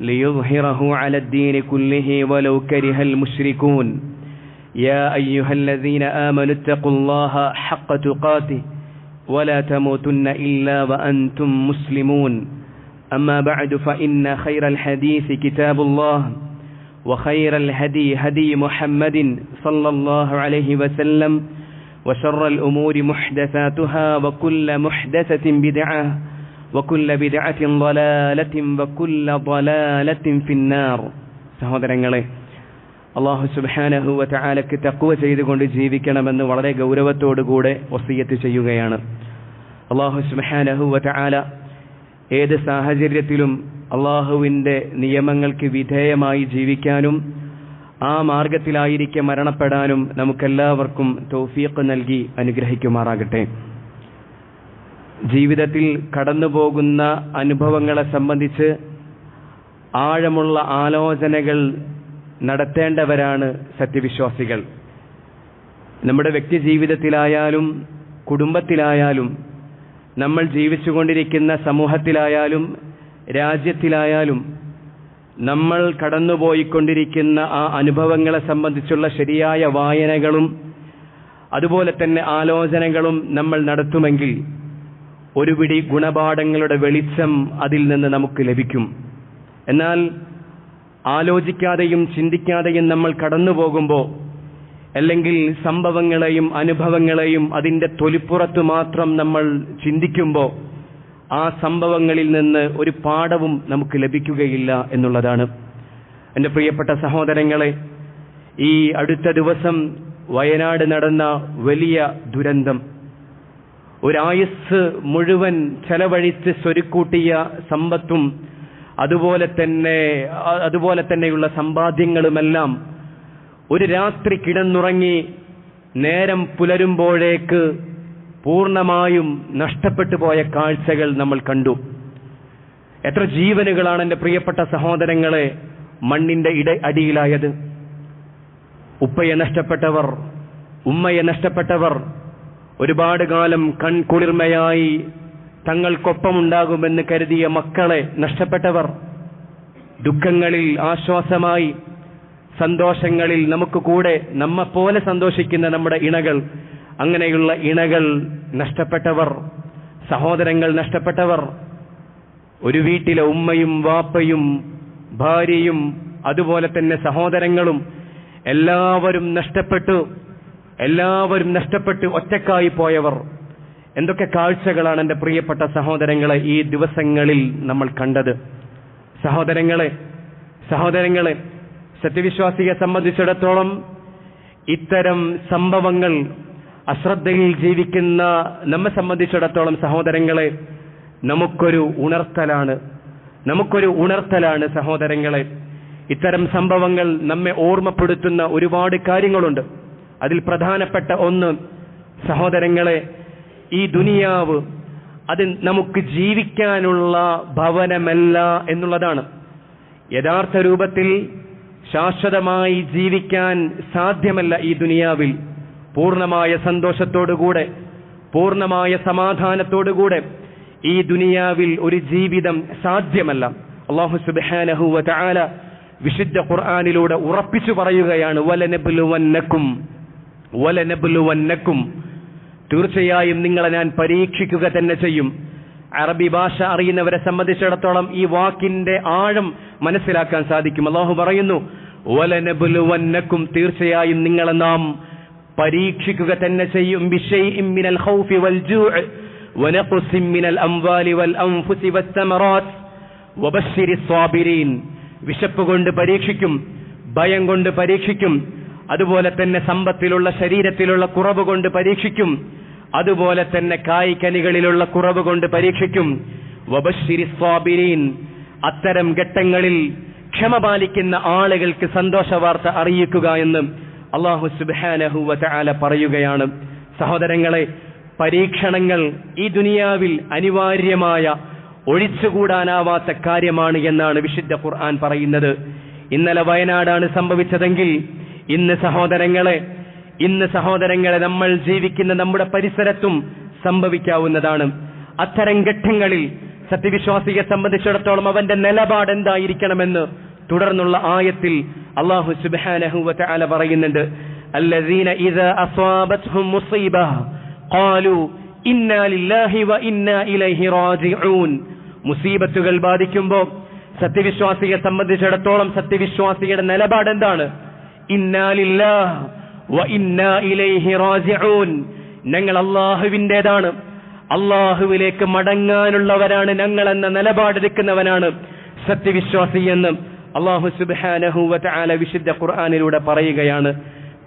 ليظهره على الدين كله ولو كره المشركون. يا أيها الذين آمنوا اتقوا الله حق تقاته ولا تموتن إلا وأنتم مسلمون. أما بعد فإن خير الحديث كتاب الله وخير الهدي هدي محمد صلى الله عليه وسلم وشر الأمور محدثاتها وكل محدثة بدعة وكل بدعة ضلالة وكل ضلالة في النار സഹോദരങ്ങളെ അള്ളാഹു സുബാനഹുവ ചാലക്ക് തക്കുവ ചെയ്തുകൊണ്ട് ജീവിക്കണമെന്ന് വളരെ ഗൗരവത്തോടുകൂടെ വസീയത്ത് ചെയ്യുകയാണ് അള്ളാഹു സുബാനഹുവ ചാല ഏത് സാഹചര്യത്തിലും അള്ളാഹുവിൻ്റെ നിയമങ്ങൾക്ക് വിധേയമായി ജീവിക്കാനും ആ മാർഗത്തിലായിരിക്കെ മരണപ്പെടാനും നമുക്കെല്ലാവർക്കും തൗഫീഖ് നൽകി അനുഗ്രഹിക്കുമാറാകട്ടെ ജീവിതത്തിൽ കടന്നുപോകുന്ന അനുഭവങ്ങളെ സംബന്ധിച്ച് ആഴമുള്ള ആലോചനകൾ നടത്തേണ്ടവരാണ് സത്യവിശ്വാസികൾ. നമ്മുടെ വ്യക്തി ജീവിതത്തിലായാലും കുടുംബത്തിലായാലും നമ്മൾ ജീവിച്ചുകൊണ്ടിരിക്കുന്ന സമൂഹത്തിലായാലും രാജ്യത്തിലായാലും നമ്മൾ കടന്നുപോയിക്കൊണ്ടിരിക്കുന്ന ആ അനുഭവങ്ങളെ സംബന്ധിച്ചുള്ള ശരിയായ വായനകളും അതുപോലെ തന്നെ ആലോചനകളും നമ്മൾ നടത്തുമെങ്കിൽ ഒരു പിടി ഗുണപാഠങ്ങളുടെ വെളിച്ചം അതിൽ നിന്ന് നമുക്ക് ലഭിക്കും. എന്നാൽ ആലോചിക്കാതെയും ചിന്തിക്കാതെയും നമ്മൾ കടന്നു പോകുമ്പോൾ അല്ലെങ്കിൽ സംഭവങ്ങളെയും അനുഭവങ്ങളെയും അതിന്റെ തൊലിപ്പുറത്ത് മാത്രം നമ്മൾ ചിന്തിക്കുമ്പോൾ ആ സംഭവങ്ങളിൽ നിന്ന് ഒരു പാഠവും നമുക്ക് ലഭിക്കുകയില്ല എന്നുള്ളതാണ്. എന്റെ പ്രിയപ്പെട്ട സഹോദരങ്ങളെ ഈ അടുത്ത ദിവസം വയനാട് നടന്ന വലിയ ദുരന്തം. ഒരായുസ് മുഴുവൻ ചെലവഴിച്ച് സ്വരുക്കൂട്ടിയ സമ്പത്തും അതുപോലെ തന്നെ അതുപോലെ തന്നെയുള്ള സമ്പാദ്യങ്ങളുമെല്ലാം ഒരു രാത്രി കിടന്നുറങ്ങി നേരം പുലരുമ്പോഴേക്ക് പൂർണമായും നഷ്ടപ്പെട്ടു പോയ കാഴ്ചകൾ നമ്മൾ കണ്ടു. എത്ര ജീവനുകളാണ് എന്റെ പ്രിയപ്പെട്ട സഹോദരങ്ങളെ മണ്ണിന്റെ ഇട അടിയിലായത്. ഉപ്പയെ നഷ്ടപ്പെട്ടവർ ഉമ്മയെ നഷ്ടപ്പെട്ടവർ ഒരുപാട് കാലം കൺകുളിർമയായി തങ്ങൾക്കൊപ്പമുണ്ടാകുമെന്ന് കരുതിയ മക്കളെ നഷ്ടപ്പെട്ടവർ ദുഃഖങ്ങളിൽ ആശ്വാസമായി സന്തോഷങ്ങളിൽ നമുക്ക് കൂടെ നമ്മെപ്പോലെ സന്തോഷിക്കുന്ന നമ്മുടെ ഇണകൾ അങ്ങനെയുള്ള ഇണകൾ നഷ്ടപ്പെട്ടവർ സഹോദരങ്ങൾ നഷ്ടപ്പെട്ടവർ ഒരു വീട്ടിലെ ഉമ്മയും വാപ്പയും ഭാര്യയും അതുപോലെ തന്നെ സഹോദരങ്ങളും എല്ലാവരും നഷ്ടപ്പെട്ടു. എല്ലാവരും നഷ്ടപ്പെട്ട് ഒറ്റക്കായി പോയവർ. എന്തൊക്കെ കാഴ്ചകളാണ് എന്റെ പ്രിയപ്പെട്ട സഹോദരങ്ങളെ ഈ ദിവസങ്ങളിൽ നമ്മൾ കണ്ടത്? സഹോദരങ്ങളെ സഹോദരങ്ങളെ സത്യവിശ്വാസിയെ സംബന്ധിച്ചിടത്തോളം ഇത്തരം സംഭവങ്ങൾ അശ്രദ്ധയിൽ ജീവിക്കുന്ന നമ്മെ സംബന്ധിച്ചിടത്തോളം സഹോദരങ്ങളെ നമുക്കൊരു ഉണർത്തലാണ്. നമുക്കൊരു ഉണർത്തലാണ് സഹോദരങ്ങളെ. ഇത്തരം സംഭവങ്ങൾ നമ്മെ ഓർമ്മപ്പെടുത്തുന്ന ഒരുപാട് കാര്യങ്ങളുണ്ട്. അതിൽ പ്രധാനപ്പെട്ട ഒന്ന് സഹോദരങ്ങളെ ഈ ദുനിയാവ് അത് നമുക്ക് ജീവിക്കാനുള്ള ഭവനമല്ല എന്നുള്ളതാണ്. യഥാർത്ഥ രൂപത്തിൽ ശാശ്വതമായി ജീവിക്കാൻ സാധ്യമല്ല ഈ ദുനിയാവിൽ. പൂർണമായ സന്തോഷത്തോടുകൂടെ പൂർണമായ സമാധാനത്തോടുകൂടെ ഈ ദുനിയാവിൽ ഒരു ജീവിതം സാധ്യമല്ല. അള്ളാഹു സുബാനഹു വല വിശുദ്ധ ഖുർആാനിലൂടെ ഉറപ്പിച്ചു പറയുകയാണ് വലനബുലുവന്നക്കും വലനബുലുവന്നക്കും തീർച്ചയായും നിങ്ങളെ ഞാൻ പരീക്ഷിക്കുക തന്നെ ചെയ്യും അറബി ഭാഷ അറിയുന്നവരെ സംബന്ധിച്ചിടത്തോളം ഈ വാക്കിന്റെ ആഴം മനസ്സിലാക്കാൻ സാധിക്കും അള്ളാഹു പറയുന്നു വലനബുലുവന്നക്കും തീർച്ചയായും നിങ്ങളെ നാം പരീക്ഷിക്കുക തന്നെ ചെയ്യും മിനൽ ഖൗഫി വൽ ജൂഅ് ونقص من الأموال والأنفس والثمرات وبشر الصابرين വിശപ്പ് കൊണ്ട് പരീക്ഷിക്കും ഭയം കൊണ്ട് പരീക്ഷിക്കും അതുപോലെ തന്നെ സമ്പത്തിലുള്ള ശരീരത്തിലുള്ള കുറവ് കൊണ്ട് പരീക്ഷിക്കും. അതുപോലെ തന്നെ കായ്ക്കനികളിലുള്ള കുറവ് കൊണ്ട് പരീക്ഷിക്കും. അത്തരം ഘട്ടങ്ങളിൽ ക്ഷമ പാലിക്കുന്ന ആളുകൾക്ക് സന്തോഷ വാർത്ത അറിയിക്കുക എന്ന് അള്ളാഹു സുബാനഹുവ തആല പറയുകയാണ്. സഹോദരങ്ങളെ പരീക്ഷണങ്ങൾ ഈ ദുനിയാവിൽ അനിവാര്യമായ ഒഴിച്ചുകൂടാനാവാത്ത കാര്യമാണ് എന്നാണ് വിശുദ്ധ ഖുർആൻ പറയുന്നത്. ഇന്നലെ വയനാടാണ് സംഭവിച്ചതെങ്കിൽ ഇന്ന് സഹോദരങ്ങളെ ഇന്ന് സഹോദരങ്ങളെ നമ്മൾ ജീവിക്കുന്ന നമ്മുടെ പരിസരത്തും സംഭവിക്കാവുന്നതാണ് അത്തരം ഘട്ടങ്ങളിൽ സത്യവിശ്വാസിയെ സംബന്ധിച്ചിടത്തോളം അവന്റെ നിലപാട് എന്തായിരിക്കണമെന്ന് തുടർന്നുള്ള ആയത്തിൽ അള്ളാഹു സുബ്ഹാനഹു വതആല പറയുന്നുണ്ട് الذين إذا أصابتهم مصيبة قالوا إنا لله وإنا إليه راجعون മുസീബത്തുകൾ ബാധിക്കുമ്പോൾ സത്യവിശ്വാസിയെ സംബന്ധിച്ചിടത്തോളം സത്യവിശ്വാസിയുടെ നിലപാട് എന്താണ് ഞങ്ങൾ അള്ളാഹുവിന്റെതാണ്. അള്ളാഹുവിലേക്ക് മടങ്ങാനുള്ളവരാണ് ഞങ്ങൾ എന്ന നിലപാടെടുക്കുന്നവനാണ് സത്യവിശ്വാസി എന്ന് അള്ളാഹു സുബാനഹുവ ആല വിശുദ്ധ ഖുർആാനിലൂടെ പറയുകയാണ്.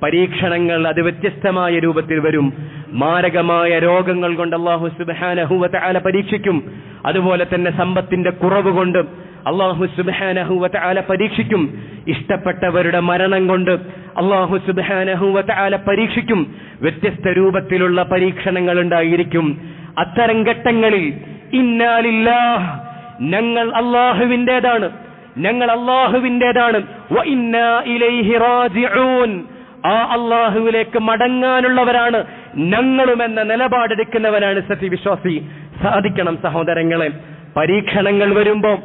പരീക്ഷണങ്ങൾ അത് വ്യത്യസ്തമായ രൂപത്തിൽ വരും. മാരകമായ രോഗങ്ങൾ കൊണ്ട് അള്ളാഹു സുബാനഹുവ ആല പരീക്ഷിക്കും. അതുപോലെ തന്നെ സമ്പത്തിന്റെ കുറവ് കൊണ്ട് അള്ളാഹു സുബാനഹുവത്ത് ആല പരീക്ഷിക്കും. ഇഷ്ടപ്പെട്ടവരുടെ മരണം കൊണ്ട് അള്ളാഹു സുബാനഹുവത്ത് ആല പരീക്ഷിക്കും. വ്യത്യസ്ത രൂപത്തിലുള്ള പരീക്ഷണങ്ങൾ ഉണ്ടായിരിക്കും. അത്തരം ഘട്ടങ്ങളിൽ ഇന്നാലില്ലാ ഞങ്ങൾ അള്ളാഹുവിന്റെതാണ്. ഞങ്ങൾ അള്ളാഹുവിന്റെതാണ്. ആ അള്ളാഹുവിലേക്ക് മടങ്ങാനുള്ളവരാണ് ഞങ്ങളും എന്ന നിലപാടെടുക്കുന്നവനാണ് സത്യവിശ്വാസി സാധിക്കണം സഹോദരങ്ങളെ പരീക്ഷണങ്ങൾ വരുമ്പോ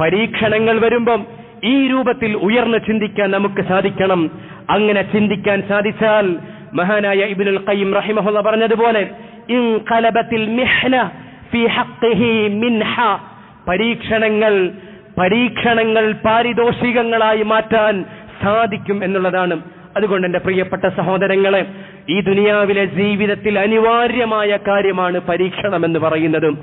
പരീക്ഷണങ്ങൾ വരുമ്പം ഈ രൂപത്തിൽ ഉയർന്ന് ചിന്തിക്കാൻ നമുക്ക് സാധിക്കണം. അങ്ങനെ ചിന്തിക്കാൻ സാധിച്ചാൽ മഹാനായ ഇബിനുൽ ഖയ്യിം റഹിമഹുള്ള പറഞ്ഞതുപോലെ പരീക്ഷണങ്ങൾ പരീക്ഷണങ്ങൾ പാരിതോഷികങ്ങളായി മാറ്റാൻ സാധിക്കും എന്നുള്ളതാണ്. അതുകൊണ്ട് എന്റെ പ്രിയപ്പെട്ട സഹോദരങ്ങളെ ഈ ദുനിയാവിലെ ജീവിതത്തിൽ അനിവാര്യമായ കാര്യമാണ് പരീക്ഷണം എന്ന് പറയുന്നത്.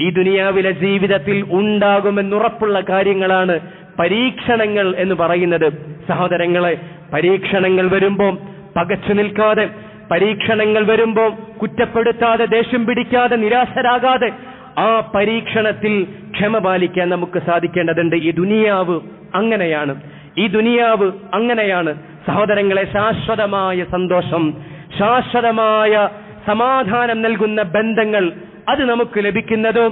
ഈ ദുനിയാവിലെ ജീവിതത്തിൽ ഉണ്ടാകുമെന്നുറപ്പുള്ള കാര്യങ്ങളാണ് പരീക്ഷണങ്ങൾ എന്ന് പറയുന്നത്. സഹോദരങ്ങളെ പരീക്ഷണങ്ങൾ വരുമ്പോൾ പകച്ചു നിൽക്കാതെ പരീക്ഷണങ്ങൾ വരുമ്പോൾ കുറ്റപ്പെടുത്താതെ ദേഷ്യം പിടിക്കാതെ നിരാശരാകാതെ ആ പരീക്ഷണത്തിൽ ക്ഷമ പാലിക്കാൻ നമുക്ക് സാധിക്കേണ്ടതുണ്ട്. ഈ ദുനിയാവ് അങ്ങനെയാണ്. ഈ ദുനിയാവ് അങ്ങനെയാണ്. സഹോദരങ്ങളെ ശാശ്വതമായ സന്തോഷം ശാശ്വതമായ സമാധാനം നൽകുന്ന ബന്ധങ്ങൾ അത് നമുക്ക് ലഭിക്കുന്നത്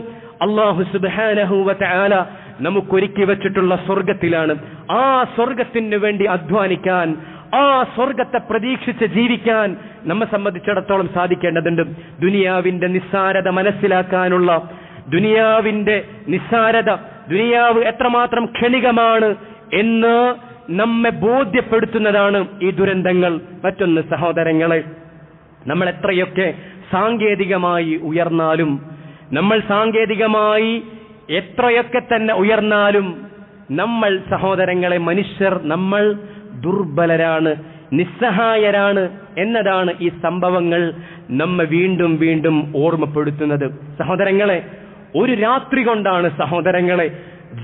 അള്ളാഹു സുബാനഹുല നമുക്കൊരുക്കി വെച്ചിട്ടുള്ള സ്വർഗത്തിലാണ് ആ സ്വർഗത്തിന് വേണ്ടി അധ്വാനിക്കാൻ ആ സ്വർഗത്തെ പ്രതീക്ഷിച്ച് ജീവിക്കാൻ നമ്മെ സംബന്ധിച്ചിടത്തോളം സാധിക്കേണ്ടതുണ്ട്. ദുനിയാവിന്റെ നിസ്സാരത മനസ്സിലാക്കാനുള്ള ദുനിയാവിന്റെ നിസ്സാരത ദുനിയാവ് എത്രമാത്രം ക്ഷണികമാണ് എന്ന് നമ്മെ ബോധ്യപ്പെടുത്തുന്നതാണ് ഈ ദുരന്തങ്ങൾ. മറ്റൊന്ന് സഹോദരങ്ങളെ നമ്മൾ എത്രയൊക്കെ സാങ്കേതികമായി ഉയർന്നാലും നമ്മൾ സാങ്കേതികമായി എത്രയൊക്കെ തന്നെ ഉയർന്നാലും നമ്മൾ സഹോദരങ്ങളെ മനുഷ്യർ നമ്മൾ ദുർബലരാണ് നിസ്സഹായരാണ് എന്നതാണ് ഈ സംഭവങ്ങൾ നമ്മെ വീണ്ടും വീണ്ടും ഓർമ്മപ്പെടുത്തുന്നത്. സഹോദരങ്ങളെ ഒരു രാത്രി കൊണ്ടാണ് സഹോദരങ്ങളെ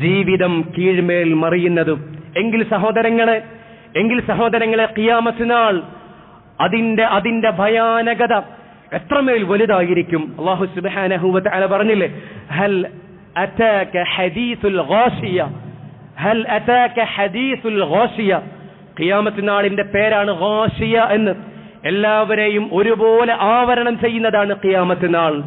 ജീവിതം കീഴ്മേൽ മറിയുന്നത്. എങ്കിൽ സഹോദരങ്ങളെ എങ്കിൽ സഹോദരങ്ങളെ കിയാമത്തിനാൾ അതിന്റെ അതിന്റെ ഭയാനകത എത്രമേൽ വലുതായിരിക്കും? അള്ളാഹു സുബാനഹുബത്ത് അല പറഞ്ഞില്ലേ ഹൽ അതാക ഹദീസുൽ ഗോഷിയ ഹൽ അതാക ഹദീസുൽ ഗോഷിയ ഖിയാമത്തിനാളിന്റെ പേരാണ് ഗോഷിയ എന്ന്. എല്ലാവരെയും ഒരുപോലെ ആവരണം ചെയ്യുന്നതാണ് ഖിയാമത്തിനാൾ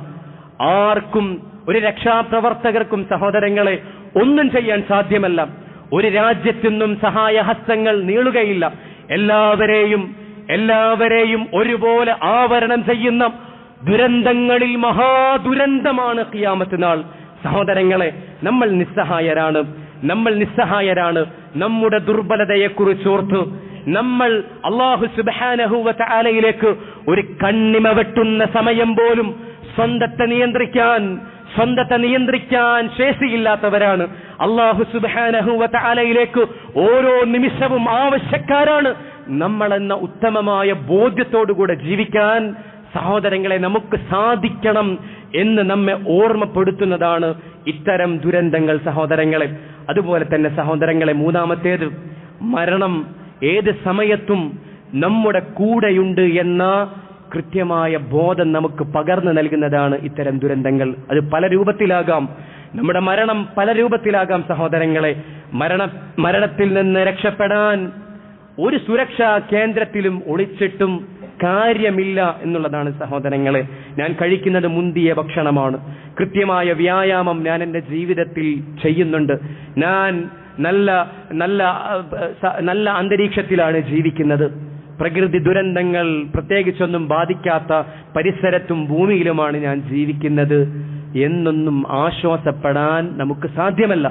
ആർക്കും ഒരു രക്ഷാപ്രവർത്തകർക്കും സഹോദരങ്ങളെ ഒന്നും ചെയ്യാൻ സാധ്യമല്ല. ഒരു രാജ്യത്തിനും സഹായഹസ്തങ്ങൾ നീളുകയില്ല. എല്ലാവരെയും എല്ലാവരെയും ഒരുപോലെ ആവരണം ചെയ്യുന്ന ദുരന്തങ്ങളിൽ മഹാദുരന്തമാണ് ഖിയാമത്ത് നാൾ. സഹോദരങ്ങളെ നമ്മൾ നിസ്സഹായരാണ്. നമ്മൾ നിസ്സഹായരാണ്. നമ്മുടെ ദുർബലതയെക്കുറിച്ച് ഓർത്ത് നമ്മൾ അള്ളാഹു സുബാനഹുവലയിലേക്ക് ഒരു കണ്ണിമ വെട്ടുന്ന സമയം പോലും സ്വന്തത്തെ നിയന്ത്രിക്കാൻ സ്വന്തത്തെ നിയന്ത്രിക്കാൻ ശേഷിയില്ലാത്തവരാണ്. അള്ളാഹു സുബാനഹുവലയിലേക്ക് ഓരോ നിമിഷവും ആവശ്യക്കാരാണ്. നമ്മളെന്ന ഉത്തമമായ ബോധ്യത്തോടുകൂടെ ജീവിക്കാൻ സഹോദരങ്ങളെ നമുക്ക് സാധിക്കണം എന്ന് നമ്മെ ഓർമ്മപ്പെടുത്തുന്നതാണ് ഇത്തരം ദുരന്തങ്ങൾ സഹോദരങ്ങളെ. അതുപോലെ തന്നെ സഹോദരങ്ങളെ മൂന്നാമത്തേത് മരണം ഏത് സമയത്തും നമ്മുടെ കൂടെയുണ്ട് എന്ന കൃത്യമായ ബോധം നമുക്ക് പകർന്നു നൽകുന്നതാണ് ഇത്തരം ദുരന്തങ്ങൾ. അത് പല രൂപത്തിലാകാം. നമ്മുടെ മരണം പല രൂപത്തിലാകാം സഹോദരങ്ങളെ. മരണ മരണത്തിൽ നിന്ന് രക്ഷപ്പെടാൻ ഒരു സുരക്ഷാ കേന്ദ്രത്തിലും ഒളിച്ചിട്ടും കാര്യമില്ല എന്നുള്ളതാണ് സഹോദരങ്ങളെ. ഞാൻ കഴിക്കുന്നത് മുന്തിയ ഭക്ഷണമാണ്. കൃത്യമായ വ്യായാമം ഞാൻ എന്റെ ജീവിതത്തിൽ ചെയ്യുന്നുണ്ട്. ഞാൻ നല്ല നല്ല നല്ല അന്തരീക്ഷത്തിലാണ് ജീവിക്കുന്നത്. പ്രകൃതി ദുരന്തങ്ങൾ പ്രത്യേകിച്ചൊന്നും ബാധിക്കാത്ത പരിസരത്തും ഭൂമിയിലുമാണ് ഞാൻ ജീവിക്കുന്നത്. എന്നൊന്നും ആശ്വാസപ്പെടാൻ നമുക്ക് സാധ്യമല്ല.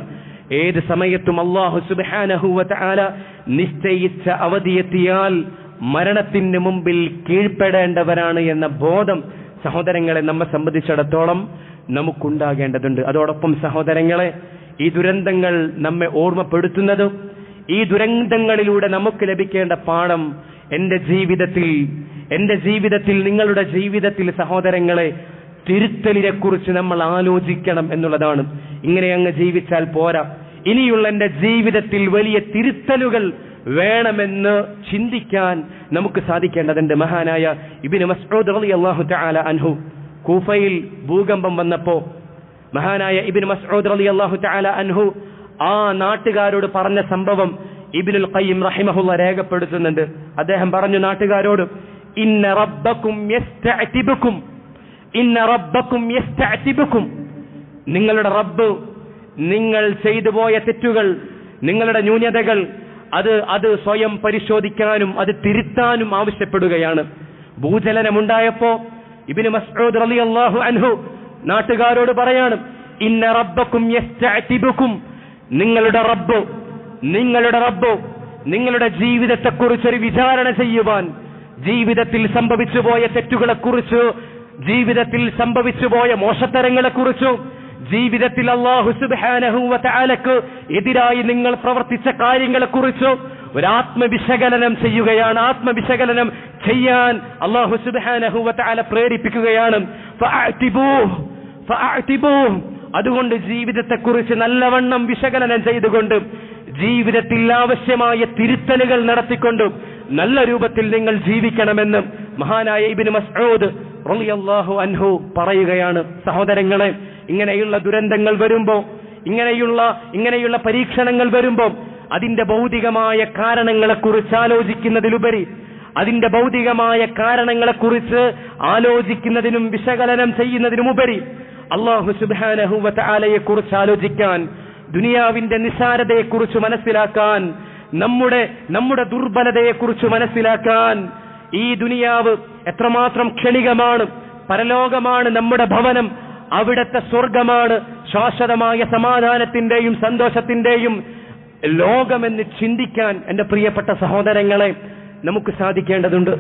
ഏത് സമയത്തും അള്ളാഹു സുബാനഹുവ ആല നിശ്ചയിച്ച അവധിയെത്തിയാൽ മരണത്തിന് മുമ്പിൽ കീഴ്പ്പെടേണ്ടവരാണ് എന്ന ബോധം സഹോദരങ്ങളെ നമ്മെ സംബന്ധിച്ചിടത്തോളം നമുക്കുണ്ടാകേണ്ടതുണ്ട്. അതോടൊപ്പം സഹോദരങ്ങളെ ഈ ദുരന്തങ്ങൾ നമ്മെ ഓർമ്മപ്പെടുത്തുന്നതും ഈ ദുരന്തങ്ങളിലൂടെ നമുക്ക് ലഭിക്കേണ്ട പാഠം എന്റെ ജീവിതത്തിൽ എന്റെ ജീവിതത്തിൽ നിങ്ങളുടെ ജീവിതത്തിൽ സഹോദരങ്ങളെ തിരുത്തലിനെ കുറിച്ച് നമ്മൾ ആലോചിക്കണം എന്നുള്ളതാണ്. ഇങ്ങനെ അങ്ങ് ജീവിച്ചാൽ പോരാ. ഇനിയുള്ള എന്റെ ജീവിതത്തിൽ വലിയ തിരുത്തലുകൾ വേണമെന്ന് ചിന്തിക്കാൻ നമുക്ക് സാധിക്കേണ്ടതുണ്ട്. മഹാനായ ഇബിന് മസ്ഊദ് അലി അള്ളാഹു തആല അൻഹു കൂഫയിൽ ഭൂകമ്പം വന്നപ്പോ മഹാനായ ഇബിൻ മസ്ഊദ് അലി അള്ളാഹു തആല അൻഹു ആ നാട്ടുകാരോട് പറഞ്ഞ സംഭവം ഇബിനുൽ ഖയ്യിം റഹിമഹുള്ള രേഖപ്പെടുത്തുന്നുണ്ട്. അദ്ദേഹം പറഞ്ഞു നാട്ടുകാരോട് ഇന്ന റബ്ബക്കും ഇന്ന റബ്ബക്കും നിങ്ങളുടെ റബ്ബ് നിങ്ങൾ ചെയ്തു പോയ തെറ്റുകൾ നിങ്ങളുടെ ന്യൂനതകൾ അത് അത് സ്വയം പരിശോധിക്കാനും അത് തിരുത്താനും ആവശ്യപ്പെടുകയാണ്. ഭൂചലനമുണ്ടായപ്പോ ഇബിന് മസ്ഊദ് അള്ളാഹു അൻഹു നാട്ടുകാരോട് പറയാണ് ഇന്ന റബ്ബക്കും നിങ്ങളുടെ റബ്ബ് നിങ്ങളുടെ റബ്ബ് നിങ്ങളുടെ ജീവിതത്തെക്കുറിച്ച് ഒരു വിചാരണ ചെയ്യുവാൻ ജീവിതത്തിൽ സംഭവിച്ചു പോയ തെറ്റുകളെക്കുറിച്ച് ജീവിതത്തിൽ സംഭവിച്ചു പോയ മോശത്തരങ്ങളെക്കുറിച്ചും ജീവിതത്തിൽ അള്ളാഹു സുബ്ഹാനഹു തആലക്ക് എതിരായി നിങ്ങൾ പ്രവർത്തിച്ച കാര്യങ്ങളെക്കുറിച്ച് ഒരു ആത്മവിശകലനം ചെയ്യുകയാണ്. ആത്മവിശകലനം ചെയ്യാൻ അള്ളാഹു സുബ്ഹാനഹു തആല പ്രേരിപ്പിക്കുകയാണ്. അതുകൊണ്ട് ജീവിതത്തെ അതുകൊണ്ട് ജീവിതത്തെക്കുറിച്ച് നല്ലവണ്ണം വിശകലനം ചെയ്തുകൊണ്ട് ജീവിതത്തിൽ ആവശ്യമായ തിരുത്തലുകൾ നടത്തിക്കൊണ്ട് നല്ല രൂപത്തിൽ നിങ്ങൾ ജീവിക്കണമെന്ന് മഹാനായ ഇബിന് മസ്ഊദ് റളിയല്ലാഹു അൻഹു പറയുകയാണ്. സഹോദരങ്ങളെ ഇങ്ങനെയുള്ള ദുരന്തങ്ങൾ വരുമ്പോ ഇങ്ങനെയുള്ള ഇങ്ങനെയുള്ള പരീക്ഷണങ്ങൾ വരുമ്പോൾ അതിന്റെ ഭൗതികമായ കാരണങ്ങളെക്കുറിച്ച് ആലോചിക്കുന്നതിലുപരി അതിന്റെ ഭൗതികമായ കാരണങ്ങളെക്കുറിച്ച് ആലോചിക്കുന്നതിനും വിശകലനം ചെയ്യുന്നതിനുമുപരി അള്ളാഹു സുബാനഹുവ ആലയെ കുറിച്ച് ആലോചിക്കാൻ ദുനിയാവിന്റെ നിസാരതയെക്കുറിച്ച് മനസ്സിലാക്കാൻ നമ്മുടെ നമ്മുടെ ദുർബലതയെക്കുറിച്ച് മനസ്സിലാക്കാൻ ഈ ദുനിയാവ് എത്രമാത്രം ക്ഷണികമാണ് പരലോകമാണ് നമ്മുടെ ഭവനം അവിടത്തെ സ്വർഗമാണ് ശാശ്വതമായ സമാധാനത്തിന്റെയും സന്തോഷത്തിന്റെയും ലോകമെന്ന് ചിന്തിക്കാൻ എന്റെ പ്രിയപ്പെട്ട സഹോദരങ്ങളെ നമുക്ക് സാധിക്കേണ്ടതുണ്ട്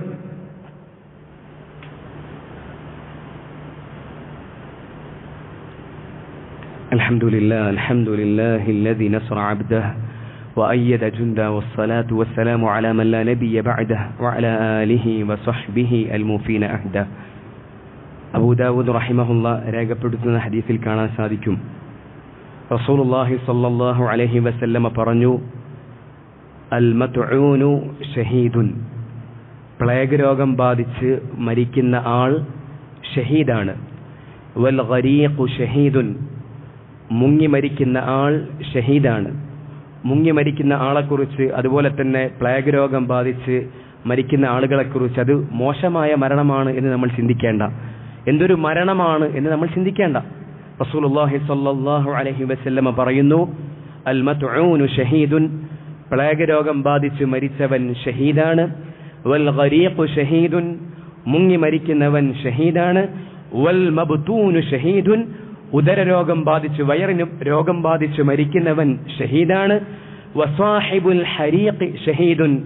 الحمد لله الحمد لله الذي نصر عبده وأيد جنده والصلاة والسلام على من لا نبي بعده وعلى آله وصحبه الموفين أهده അബൂ റഹിമഹുല്ല റഹിമഹുള്ള രേഖപ്പെടുത്തുന്ന ഹദീസിൽ കാണാൻ സാധിക്കും. റസൂലുള്ളാഹി സ്വല്ലല്ലാഹു അലൈഹി വസല്ലമ പറഞ്ഞു അൽ ഷഹീദുൻ. പ്ലേഗ് രോഗം ബാധിച്ച് മരിക്കുന്ന ആൾ ഷഹീദാണ്. വൽ ഗരീഖു ഷഹീദുൻ. മുങ്ങി മരിക്കുന്ന ആൾ ഷഹീദാണ്. മുങ്ങി മരിക്കുന്ന ആളെക്കുറിച്ച് അതുപോലെ തന്നെ പ്ലേഗ് രോഗം ബാധിച്ച് മരിക്കുന്ന ആളുകളെക്കുറിച്ച് അത് മോശമായ മരണമാണ് എന്ന് നമ്മൾ ചിന്തിക്കേണ്ട. എന്തൊരു മരണമാണ് എന്ന് നമ്മൾ ചിന്തിക്കേണ്ട. റസൂലുള്ളാഹി സ്വല്ലല്ലാഹു അലൈഹി വസല്ലമ പറയുന്നു അൽ മത്ഊനു ഷഹീദുൻ പ്ലേഗ് രോഗം ബാധിച്ച് മരിച്ചവൻ ഷഹീദാണ്. വൽ ഗരീഖു ഷഹീദുൻ മുങ്ങി മരിക്കുന്നവൻ ഷഹീദാണ്. വൽ മബ്തൂനു ഷഹീദുൻ ഉദരരോഗം ബാധിച്ച് വയറിന് രോഗം ബാധിച്ച് മരിക്കുന്നവൻ ഷഹീദാണ്. വസാഹിബുൽ ഹരീഖ് ഷഹീദുൻ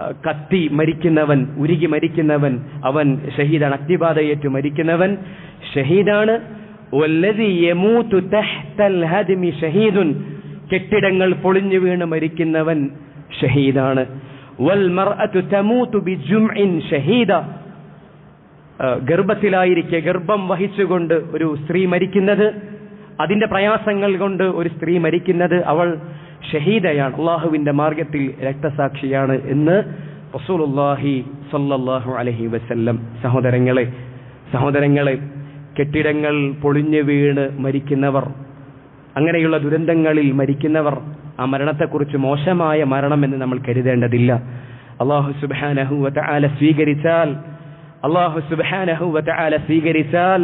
കത്തി മരിക്കുന്നവൻ ഉരുകി മരിക്കുന്നവൻ അവൻ ഷഹീദാണ് അഗ്നിബാധയേറ്റ് മരിക്കുന്നവൻ ഷഹീദാണ്. കെട്ടിടങ്ങൾ പൊളിഞ്ഞു വീണ് മരിക്കുന്നവൻ ഷഹീദാണ്. ഗർഭത്തിലായിരിക്കെ ഗർഭം വഹിച്ചുകൊണ്ട് ഒരു സ്ത്രീ മരിക്കുന്നത് അതിന്റെ പ്രയാസങ്ങൾ കൊണ്ട് ഒരു സ്ത്രീ മരിക്കുന്നത് അവൾ ഷഹീദയാണ് അള്ളാഹുവിന്റെ മാർഗത്തിൽ രക്തസാക്ഷിയാണ് എന്ന് റസൂലുള്ളാഹി സല്ലല്ലാഹു അലഹി വസല്ലം സഹോദരങ്ങളെ സഹോദരങ്ങളെ കെട്ടിടങ്ങൾ പൊളിഞ്ഞു വീണ് മരിക്കുന്നവർ അങ്ങനെയുള്ള ദുരന്തങ്ങളിൽ മരിക്കുന്നവർ ആ മരണത്തെക്കുറിച്ച് മോശമായ മരണം എന്ന് നമ്മൾ കരുതേണ്ടതില്ല. അള്ളാഹു സുബാനഹുവത്ത് ആല സ്വീകരിച്ചാൽ അള്ളാഹു സുബാനഹുവത്ത് ആല സ്വീകരിച്ചാൽ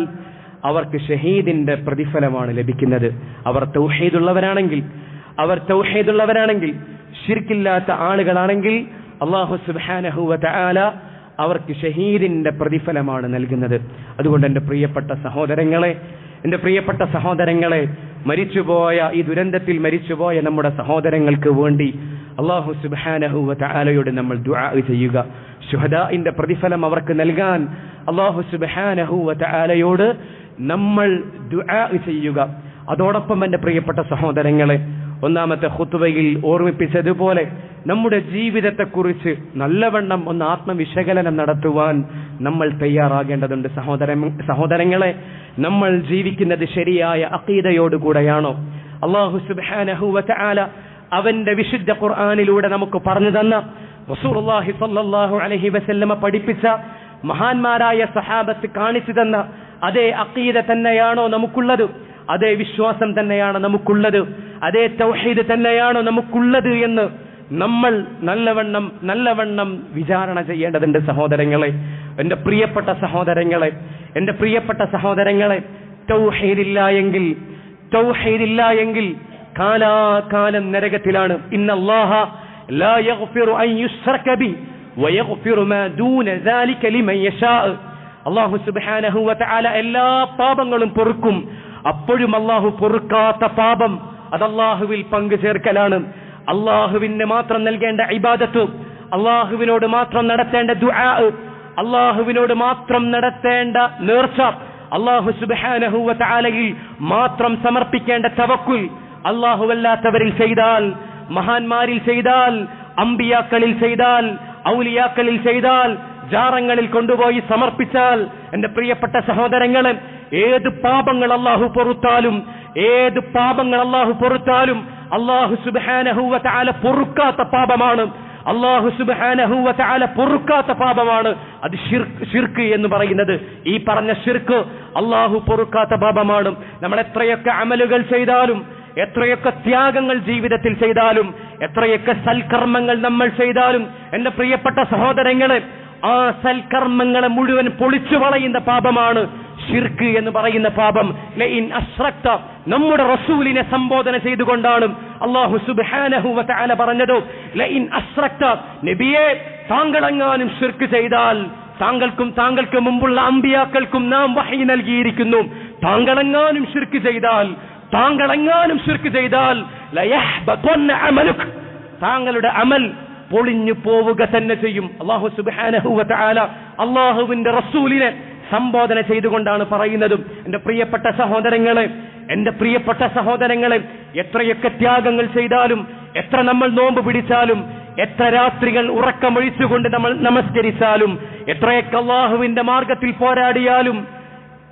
അവർക്ക് ഷഹീദിന്റെ പ്രതിഫലമാണ് ലഭിക്കുന്നത്. അവർ തൗഹീദുള്ളവരാണെങ്കിൽ അവർ തൗഹീദുള്ളവരാണെങ്കിൽ ശിർക്കില്ലാത്ത ആളുകളാണെങ്കിൽ അള്ളാഹു സുബാനഹുവ ആല അവർക്ക് ഷഹീദിന്റെ പ്രതിഫലമാണ് നൽകുന്നത്. അതുകൊണ്ട് എന്റെ പ്രിയപ്പെട്ട സഹോദരങ്ങളെ എന്റെ പ്രിയപ്പെട്ട സഹോദരങ്ങളെ മരിച്ചുപോയ ഈ ദുരന്തത്തിൽ മരിച്ചുപോയ നമ്മുടെ സഹോദരങ്ങൾക്ക് വേണ്ടി അള്ളാഹു സുബാനഹുവ ആലയോട് നമ്മൾ ദുആ ചെയ്യുക. ശുഹദാഇന്റെ പ്രതിഫലം അവർക്ക് നൽകാൻ അള്ളാഹു സുബാനഹുവ ആലയോട് നമ്മൾ ദുആ ചെയ്യുക. അതോടൊപ്പം എന്റെ പ്രിയപ്പെട്ട സഹോദരങ്ങളെ ഒന്നാമത്തെ ഹുത്തുവയിൽ ഓർമ്മിപ്പിച്ചതുപോലെ നമ്മുടെ ജീവിതത്തെക്കുറിച്ച് നല്ലവണ്ണം ഒന്ന് ആത്മവിശകലനം നടത്തുവാൻ നമ്മൾ തയ്യാറാകേണ്ടതുണ്ട് സഹോദര സഹോദരങ്ങളെ നമ്മൾ ജീവിക്കുന്നത് ശരിയായ അക്കീതയോടുകൂടെയാണോ? അള്ളാഹു സുബാനഹുവ ആല അവന്റെ വിശുദ്ധ ഖുർആാനിലൂടെ നമുക്ക് പറഞ്ഞു തന്ന റസൂർഹി സ്വല്ലല്ലാഹു അലഹി വസല്ലമ പഠിപ്പിച്ച മഹാന്മാരായ സഹാബത്ത് കാണിച്ചു തന്ന അതേ അക്കീത തന്നെയാണോ നമുക്കുള്ളത്? അതേ വിശ്വാസം തന്നെയാണ് നമുക്കുള്ളത്. അതേ തൗഹീദ് തന്നെയാണ് നമുക്കുള്ളത് എന്ന് നമ്മൾ നല്ലവണ്ണം നല്ലവണ്ണം വിചാരണ ചെയ്യേണ്ടതുണ്ട് സഹോദരങ്ങളെ. എന്റെ പ്രിയപ്പെട്ട സഹോദരങ്ങളെ എന്റെ പ്രിയപ്പെട്ട സഹോദരങ്ങളെ തൗഹീദില്ല എങ്കിൽ തൗഹീദില്ല എങ്കിൽ കാലാകാലം നരകത്തിലാണ്. ഇന്നല്ലാഹ ലാ യഗ്ഫിറു അൻ യുശ്റക ബി വയഗ്ഫിറു മാ ദൂന ദാലിക ലിമൻ യശാ. അല്ലാഹു സുബ്ഹാനഹു വ തആല എല്ലാ പാപങ്ങളും പൊറുക്കും. അപ്പോഴും അള്ളാഹു പൊറുക്കാത്ത പാപം അത് അള്ളാഹുവിൽ പങ്കു ചേർക്കലാണ് അള്ളാഹുവിന് മാത്രം നൽകേണ്ട ഇബാദത്ത് അള്ളാഹുവിനോട് മാത്രം നടത്തേണ്ട ദുആ അള്ളാഹുവിനോട് മാത്രം നടത്തേണ്ട നേർച്ച അള്ളാഹു സുബാനഹുവ താലയിൽ മാത്രം സമർപ്പിക്കേണ്ട തവക്കുൽ അള്ളാഹുവല്ലാത്തവരിൽ ചെയ്താൽ മഹാന്മാരിൽ ചെയ്താൽ അമ്പിയാക്കളിൽ ചെയ്താൽ ഔലിയാക്കളിൽ ചെയ്താൽ ജാറങ്ങളിൽ കൊണ്ടുപോയി സമർപ്പിച്ചാൽ എന്റെ പ്രിയപ്പെട്ട സഹോദരങ്ങളെ ഏത് പാപങ്ങൾ അള്ളാഹു പൊറുത്താലും ഏത് പാപങ്ങൾ അള്ളാഹു പൊറുത്താലും അള്ളാഹു സുബാനഹുവ പൊറുക്കാത്ത പാപമാണ്. അള്ളാഹു സുബാനഹുവ പൊറുക്കാത്ത പാപമാണ്. അത് ഷിർക്ക് എന്ന് പറയുന്നത്. ഈ പറഞ്ഞ ഷിർക്ക് അള്ളാഹു പൊറുക്കാത്ത പാപമാണ്. നമ്മൾ എത്രയൊക്കെ അമലുകൾ ചെയ്താലും എത്രയൊക്കെ ത്യാഗങ്ങൾ ജീവിതത്തിൽ ചെയ്താലും എത്രയൊക്കെ സൽക്കർമ്മങ്ങൾ നമ്മൾ ചെയ്താലും എന്റെ പ്രിയപ്പെട്ട സഹോദരങ്ങളെ ആ സൽക്കർമ്മങ്ങളെ മുഴുവൻ പൊളിച്ചു വളയുന്ന പാപമാണ്. ഷിർക്ക് എന്ന് പറയുന്ന പാപം. ലൈൻ അശ്രക്ത നമ്മുടെ റസൂലിനെ സംബോധന ചെയ്തുകൊണ്ടാണ് അള്ളാഹു സുബ്ഹാനഹു വതആല പറഞ്ഞത്. ലൈൻ അശ്രക്ത നബിയെ താങ്കളെങ്ങാനും ഷിർക്ക് ചെയ്താൽ താങ്കൾക്കും താങ്കൾക്ക് മുമ്പുള്ള അമ്പിയാക്കൾക്കും നാം വഹി നൽകിയിരിക്കുന്നു. താങ്കളെങ്ങാനും ഷിർക്ക് ചെയ്താൽ താങ്കളെങ്ങാനും ഷിർക്ക് ചെയ്താൽ അമലുക് താങ്കളുടെ അമൽ പൊളിഞ്ഞു പോവുക തന്നെ ചെയ്യും. അള്ളാഹു സുബ്ഹാനഹു വതആല അള്ളാഹുവിന്റെ റസൂലിനെ സംബോധന ചെയ്തുകൊണ്ടാണ് പറയുന്നതും എന്റെ പ്രിയപ്പെട്ട സഹോദരങ്ങളെ എന്റെ പ്രിയപ്പെട്ട സഹോദരങ്ങളെ എത്രയൊക്കെ ത്യാഗങ്ങൾ ചെയ്താലും എത്ര നമ്മൾ നോമ്പ് പിടിച്ചാലും എത്ര രാത്രികൾ ഉറക്കമൊഴിച്ചുകൊണ്ട് നമ്മൾ നമസ്കരിച്ചാലും എത്രയൊക്കെ അള്ളാഹുവിന്റെ മാർഗത്തിൽ പോരാടിയാലും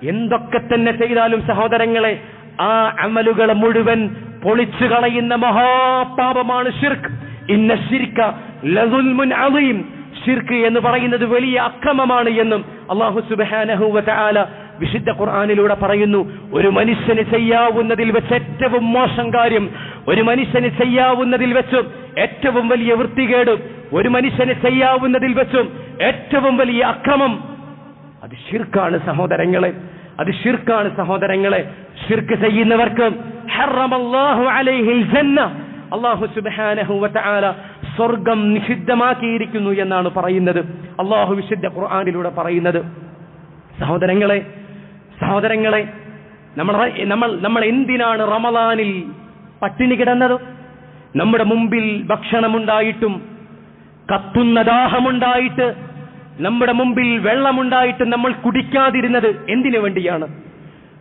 എന്തൊക്കെ തന്നെ ചെയ്താലും സഹോദരങ്ങളെ ആ അമലുകളെ മുഴുവൻ പൊളിച്ചു കളയുന്ന മഹാപാപമാണ് ഷിർക്ക് ഇന്ന ശിർക്ക ലസുൽമുൻ അളീം ഷിർക്ക് എന്ന് പറയുന്നത് വലിയ അക്രമമാണ് എന്നും അള്ളാഹു സുബാനഹുവ ആല വിശുദ്ധ ഖുർആാനിലൂടെ പറയുന്നു. ഒരു മനുഷ്യന് ചെയ്യാവുന്നതിൽ വെച്ച് ഏറ്റവും മോശം കാര്യം ഒരു മനുഷ്യന് ചെയ്യാവുന്നതിൽ വെച്ചും ഏറ്റവും വലിയ വൃത്തികേടും ഒരു മനുഷ്യന് ചെയ്യാവുന്നതിൽ വെച്ചും ഏറ്റവും വലിയ അക്രമം. അത് ഷിർക്കാണ് സഹോദരങ്ങളെ. അത് ഷിർക്കാണ് സഹോദരങ്ങളെ. ഷിർക്ക് ചെയ്യുന്നവർക്ക് അള്ളാഹു വതആല സ്വർഗം നിഷിദ്ധമാക്കിയിരിക്കുന്നു എന്നാണ് പറയുന്നത്. അള്ളാഹു വിശുദ്ധ ഖുർആാനിലൂടെ പറയുന്നത്. സഹോദരങ്ങളെ സഹോദരങ്ങളെ നമ്മൾ നമ്മൾ നമ്മൾ എന്തിനാണ് റമദാനിൽ പട്ടിണി കിടന്നത്? നമ്മുടെ മുമ്പിൽ ഭക്ഷണമുണ്ടായിട്ടും കത്തുന്ന ദാഹമുണ്ടായിട്ട് നമ്മുടെ മുമ്പിൽ വെള്ളമുണ്ടായിട്ട് നമ്മൾ കുടിക്കാതിരുന്നത് എന്തിനു വേണ്ടിയാണ്?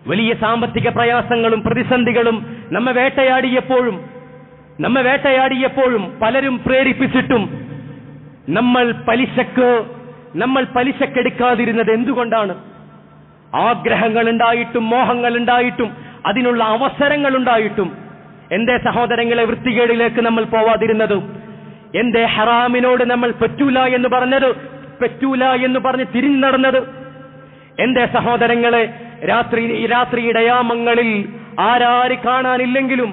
വലിയ സാമ്പത്തിക പ്രയാസങ്ങളും പ്രതിസന്ധികളും നമ്മെ വേട്ടയാടിയപ്പോഴും നമ്മെ വേട്ടയാടിയപ്പോഴും പലരും പ്രേരിപ്പിച്ചിട്ടും നമ്മൾ പലിശക്ക് നമ്മൾ പലിശക്കെടുക്കാതിരുന്നത് എന്തുകൊണ്ടാണ്? ആഗ്രഹങ്ങൾ ഉണ്ടായിട്ടും മോഹങ്ങൾ ഉണ്ടായിട്ടും അതിനുള്ള അവസരങ്ങൾ ഉണ്ടായിട്ടും എന്റെ സഹോദരങ്ങളെ വൃത്തികേടിലേക്ക് നമ്മൾ പോവാതിരുന്നത്. എന്റെ ഹറാമിനോട് നമ്മൾ പറ്റൂല എന്ന് പറഞ്ഞത് പറ്റൂല എന്ന് പറഞ്ഞ് തിരിഞ്ഞു നടന്നത് എന്റെ സഹോദരങ്ങളെ രാത്രി രാത്രിയുടെ യാമങ്ങളിൽ ആരാര് കാണാനില്ലെങ്കിലും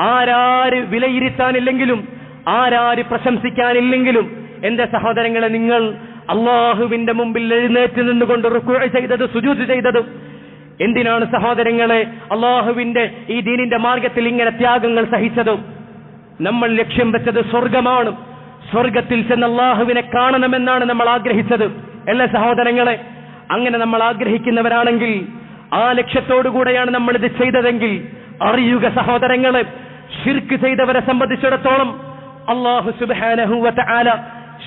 ആരാര് വിലയിരുത്താനില്ലെങ്കിലും ആരാര് പ്രശംസിക്കാനില്ലെങ്കിലും എന്റെ സഹോദരങ്ങളെ നിങ്ങൾ അള്ളാഹുവിന്റെ മുമ്പിൽ എഴുന്നേറ്റ് നിന്നുകൊണ്ട് റുക്കുഴ ചെയ്തത് സുജൂത് ചെയ്തതും എന്തിനാണ് സഹോദരങ്ങളെ അള്ളാഹുവിന്റെ ഈ ദീനിന്റെ മാർഗത്തിൽ ഇങ്ങനെ ത്യാഗങ്ങൾ സഹിച്ചതും? നമ്മൾ ലക്ഷ്യം വെച്ചത് സ്വർഗമാണ് സ്വർഗത്തിൽ ചെന്ന് അള്ളാഹുവിനെ കാണണമെന്നാണ് നമ്മൾ ആഗ്രഹിച്ചത്. എല്ലാ സഹോദരങ്ങളെ? അങ്ങനെ നമ്മൾ ആഗ്രഹിക്കുന്നവരാണെങ്കിൽ ആ ലക്ഷ്യത്തോടുകൂടെയാണ് നമ്മൾ ഇത് ചെയ്തതെങ്കിൽ അറിയുക സഹോദരങ്ങളെ ഷിർക്ക് ചെയ്തവരെ സംബന്ധിച്ചിടത്തോളം അള്ളാഹു സുബാനഹുവത്ത ആല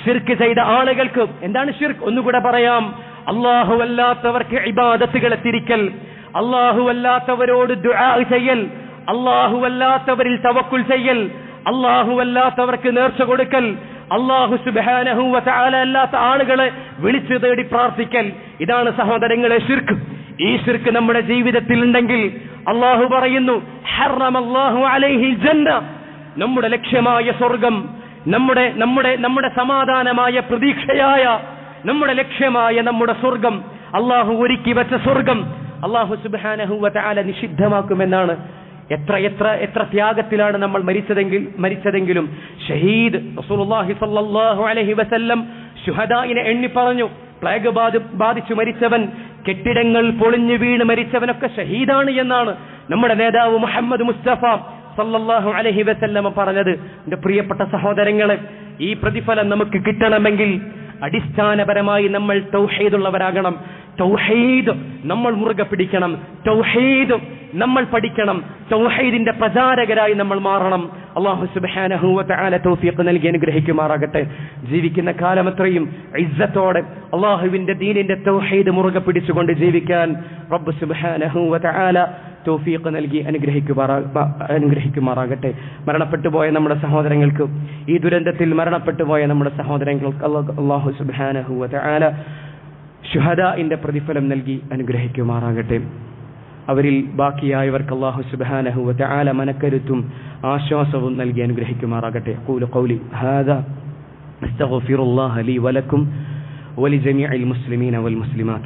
ഷിർക്ക് ചെയ്ത ആളുകൾക്ക് എന്താണ് ഷിർക്ക് ഒന്നുകൂടെ പറയാം. അള്ളാഹു അല്ലാത്തവർക്ക് ഇബാദത്തുകളെ തിരിക്കൽ. അള്ളാഹു അല്ലാത്തവരോട് ദുആ ചെയ്യൽ. അള്ളാഹു അല്ലാത്തവരിൽ തവക്കുൽ ചെയ്യൽ. അള്ളാഹു അല്ലാത്തവർക്ക് നേർച്ച കൊടുക്കൽ. അള്ളാഹു സുബാനഹുവ അല്ലാത്ത ആളുകളെ വിളിച്ചു തേടി പ്രാർത്ഥിക്കൽ. ഇതാണ് സഹോദരങ്ങളെ ഷിർക്ക് ഈ ശിർക്ക് നമ്മുടെ ജീവിതത്തിൽ ഉണ്ടെങ്കിൽ അള്ളാഹു പറയുന്നു അലൈഹി ജന്ന. നമ്മുടെ ലക്ഷ്യമായ സ്വർഗം നമ്മുടെ നമ്മുടെ നമ്മുടെ സമാധാനമായ പ്രതീക്ഷയായ നമ്മുടെ ലക്ഷ്യമായ നമ്മുടെ സ്വർഗം അള്ളാഹു ഒരുക്കി വെച്ച സ്വർഗം അള്ളാഹു സുബാനഹുവ ആല നിഷിദ്ധമാക്കുമെന്നാണ്. എത്ര എത്ര എത്ര ത്യാഗത്തിലാണ് നമ്മൾ മരിച്ചതെങ്കിൽ മരിച്ചതെങ്കിലും ഷഹീദ് റസൂലുള്ളാഹി സ്വല്ലല്ലാഹു അലൈഹി വസല്ലം ശുഹദായിനെ എണ്ണി പറഞ്ഞു പ്ലേഗ് ബാധി ബാധിച്ചു മരിച്ചവൻ കെട്ടിടങ്ങൾ പൊളിഞ്ഞു വീണ് മരിച്ചവനൊക്കെ ഷഹീദാണ് എന്നാണ് നമ്മുടെ നേതാവ് മുഹമ്മദ് മുസ്തഫ സല്ലല്ലാഹു അലഹി വസല്ലമ പറഞ്ഞത്. എന്റെ പ്രിയപ്പെട്ട സഹോദരങ്ങളെ ഈ പ്രതിഫലം നമുക്ക് കിട്ടണമെങ്കിൽ അടിസ്ഥാനപരമായി നമ്മൾ തൗഹീദുള്ളവരാകണം. തൗഹീദ് നമ്മൾ മുറുകെ പിടിക്കണം. തൗഹീദ് നമ്മൾ പഠിക്കണം. തൗഹീദിന്റെ പ്രചാരകരായി നമ്മൾ മാറണം. അള്ളാഹു സുബ്ഹാനഹു വ തൗഫീഖ് നൽകി അനുഗ്രഹിക്കുമാറാകട്ടെ. ജീവിക്കുന്ന കാലം അത്രയും ഇസ്സത്തോടെ അള്ളാഹുവിന്റെ ദീനിന്റെ തൗഹീദ് മുറുകെ പിടിച്ചുകൊണ്ട് ജീവിക്കാൻ റബ്ബ് സുബ്ഹാനഹു വ തൗഫീഖ് നൽകി അനുഗ്രഹിക്കുമാറാ അനുഗ്രഹിക്കുമാറാകട്ടെ. മരണപ്പെട്ടു പോയ നമ്മുടെ സഹോദരങ്ങൾക്ക് ഈ ദുരന്തത്തിൽ മരണപ്പെട്ടു പോയ നമ്മുടെ സഹോദരങ്ങൾക്ക് അള്ളാഹു തആല ഷുഹദാഇന്റെ പ്രതിഫലം നൽകി അനുഗ്രഹിക്കുമാറാകട്ടെ അവരിൽ ബാക്കിയായവർക്ക് അള്ളാഹു സുബ്ഹാനഹു വ തആല മനക്കരുത്തും ആശ്വാസവും നൽകി അനുഗ്രഹിക്കുമാറാകട്ടെ ഖൂലു ഖൗലി ഹാദാ അസ്തഗ്ഫിറുല്ലാഹ ലി വലക്കും ولجميع المسلمين والمسلمات